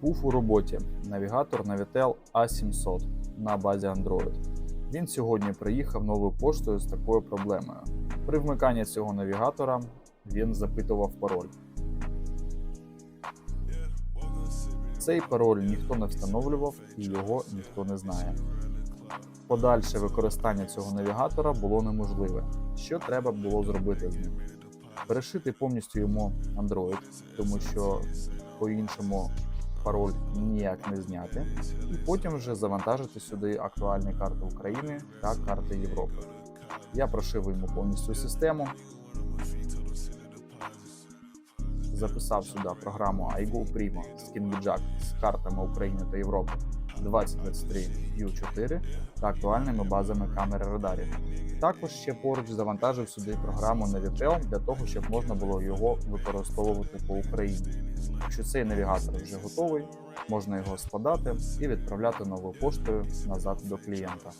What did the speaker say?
Був у роботі навігатор Navitel A700 на базі Android. Він сьогодні приїхав новою поштою з такою проблемою. При вмиканні цього навігатора він запитував пароль. Цей пароль ніхто не встановлював і його ніхто не знає. Подальше використання цього навігатора було неможливе. Що треба було зробити з ним? Перешити повністю йому Android, тому що по-іншому пароль ніяк не зняти, і потім вже завантажити сюди актуальні карти України та карти Європи. Я прошив йому повністю систему, записав сюди програму iGo Primo SkinVijack з картами України та Європи 2023 U4 та актуальними базами камери радарів. Також ще поруч завантажив сюди програму Navitel для того, щоб можна було його використовувати по Україні. Якщо цей навігатор вже готовий, можна його складати і відправляти новою поштою назад до клієнта.